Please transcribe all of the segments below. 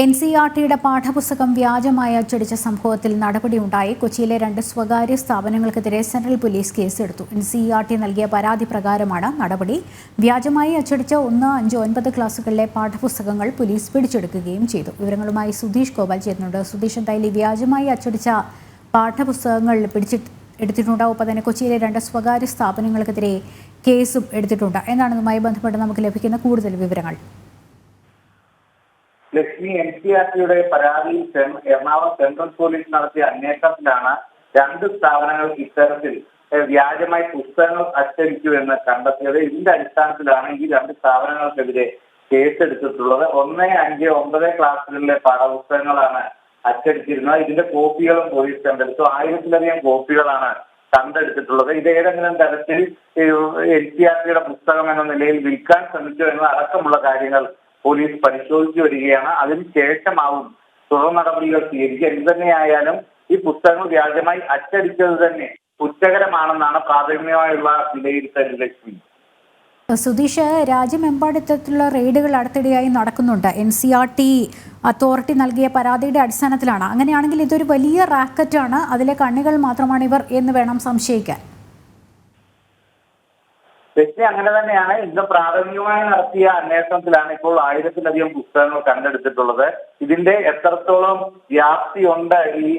N C R ടിയുടെ പാഠപുസ്തകം വ്യാജമായി അച്ചടിച്ച സംഭവത്തിൽ നടപടിയുണ്ടായി. കൊച്ചിയിലെ രണ്ട് സ്വകാര്യ സ്ഥാപനങ്ങൾക്കെതിരെ സെൻട്രൽ പോലീസ് കേസെടുത്തു. എൻ സി ആർ ടി നൽകിയ പരാതി പ്രകാരമാണ് നടപടി. വ്യാജമായി അച്ചടിച്ച ഒന്ന് അഞ്ച് ഒൻപത് ക്ലാസുകളിലെ പാഠപുസ്തകങ്ങൾ പോലീസ് പിടിച്ചെടുക്കുകയും ചെയ്തു. വിവരങ്ങളുമായി സുധീഷ് ഗോപാൽ ചേരുന്നുണ്ട്. സുധീഷ് എന്തായാലും വ്യാജമായി അച്ചടിച്ച പാഠപുസ്തകങ്ങൾ പിടിച്ചിട്ട് എടുത്തിട്ടുണ്ട്. ഒപ്പം തന്നെ കൊച്ചിയിലെ രണ്ട് സ്വകാര്യ സ്ഥാപനങ്ങൾക്കെതിരെ കേസും എടുത്തിട്ടുണ്ട്. എന്നാണ് ഇതുമായി ബന്ധപ്പെട്ട് നമുക്ക് ലഭിക്കുന്ന കൂടുതൽ വിവരങ്ങൾ. ലക്ഷ്മി സി ആർ ടിയുടെ പരാതിയിൽ എറണാകുളം സെൻട്രൽ പോലീസ് നടത്തിയ അന്വേഷണത്തിലാണ് രണ്ട് സ്ഥാപനങ്ങൾ ഇത്തരത്തിൽ വ്യാജമായി പുസ്തകങ്ങൾ അച്ചടിച്ചു എന്ന് കണ്ടെത്തിയത്. ഇതിന്റെ അടിസ്ഥാനത്തിലാണ് ഈ രണ്ട് സ്ഥാപനങ്ങൾക്കെതിരെ കേസെടുത്തിട്ടുള്ളത്. ഒന്ന് അഞ്ച് ഒമ്പത് ക്ലാസ്സുകളിലെ പാഠപുസ്തകങ്ങളാണ് അച്ചടിച്ചിരുന്നത്. ഇതിന്റെ കോപ്പികളും പോലീസ് കണ്ടെടുത്തു. ആയിരത്തിലധികം കോപ്പികളാണ് കണ്ടെടുത്തിട്ടുള്ളത്. ഇത് ഏതെങ്കിലും തരത്തിൽ എൻ സി ആർ ടിയുടെ പുസ്തകം എന്ന നിലയിൽ വിൽക്കാൻ ശ്രമിച്ചു എന്ന അടക്കമുള്ള കാര്യങ്ങൾ പോലീസ് പരിശോധിച്ചു വരികയാണ്. അതിന് ശേഷമാവും തുടർ നടപടികൾ സ്വീകരിക്കുക. എന്ത് തന്നെയായാലും ഈ പുസ്തകങ്ങൾ വ്യാജമായി അച്ചടിച്ചത് തന്നെ കുറ്റകരമാണെന്നാണ് പ്രാഥമികമായുള്ള വിലയിരുത്തൽ ലക്ഷ്മി. സുധീഷ് രാജ്യമെമ്പാടും ഇത്തരത്തിലുള്ള റെയ്ഡുകൾ അടുത്തിടെയായി നടക്കുന്നുണ്ട്. N C R T authority നൽകിയ പരാതിയുടെ അടിസ്ഥാനത്തിലാണ്. അങ്ങനെയാണെങ്കിൽ ഇതൊരു വലിയ റാക്കറ്റാണ്. അതിലെ കണ്ണികൾ മാത്രമാണ് ഇവർ എന്ന് വേണം സംശയിക്കാൻ. ലക്ഷ്മി അങ്ങനെ തന്നെയാണ്. ഇന്ന് പ്രാഥമികമായി നടത്തിയ അന്വേഷണത്തിലാണ് ഇപ്പോൾ ആയിരത്തിലധികം പുസ്തകങ്ങൾ കണ്ടെടുത്തിട്ടുള്ളത്. ഇതിന്റെ എത്രത്തോളം വ്യാപ്തി ഉണ്ട് ഈ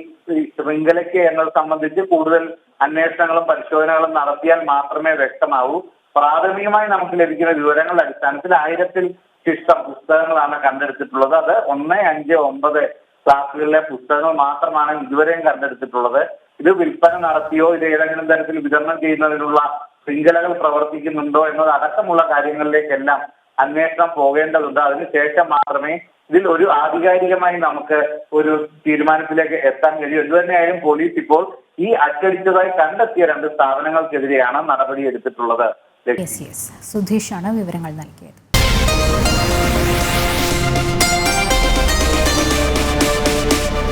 ശൃംഖലയ്ക്ക് എന്നത് സംബന്ധിച്ച് കൂടുതൽ അന്വേഷണങ്ങളും പരിശോധനകളും നടത്തിയാൽ മാത്രമേ വ്യക്തമാവൂ. പ്രാഥമികമായി നമുക്ക് ലഭിക്കുന്ന വിവരങ്ങളുടെ അടിസ്ഥാനത്തിൽ ആയിരത്തിൽ ശിഷ്ടം പുസ്തകങ്ങളാണ് കണ്ടെടുത്തിട്ടുള്ളത്. അത് ഒന്ന് അഞ്ച് ഒമ്പത് ക്ലാസ്സുകളിലെ പുസ്തകങ്ങൾ മാത്രമാണ് ഇതുവരെയും കണ്ടെടുത്തിട്ടുള്ളത്. ഇത് വിൽപ്പന നടത്തിയോ ഇത് ഏതെങ്കിലും തരത്തിൽ വിതരണം ചെയ്യുന്നതിനുള്ള ശൃംഖലകൾ പ്രവർത്തിക്കുന്നുണ്ടോ എന്നത് അടക്കമുള്ള കാര്യങ്ങളിലേക്കെല്ലാം അന്വേഷണം പോകേണ്ടതുണ്ട്. അതിനുശേഷം മാത്രമേ ഇതിൽ ഒരു ആധികാരികമായി നമുക്ക് ഒരു തീരുമാനത്തിലേക്ക് എത്താൻ കഴിയൂ. എന്തുതന്നെയായാലും പോലീസ് ഇപ്പോൾ ഈ അച്ചടിച്ചതായി കണ്ടെത്തിയ രണ്ട് സ്ഥാപനങ്ങൾക്കെതിരെയാണ് നടപടി എടുത്തിട്ടുള്ളത് സുധീഷാണ് വിവരങ്ങൾ നൽകിയത്.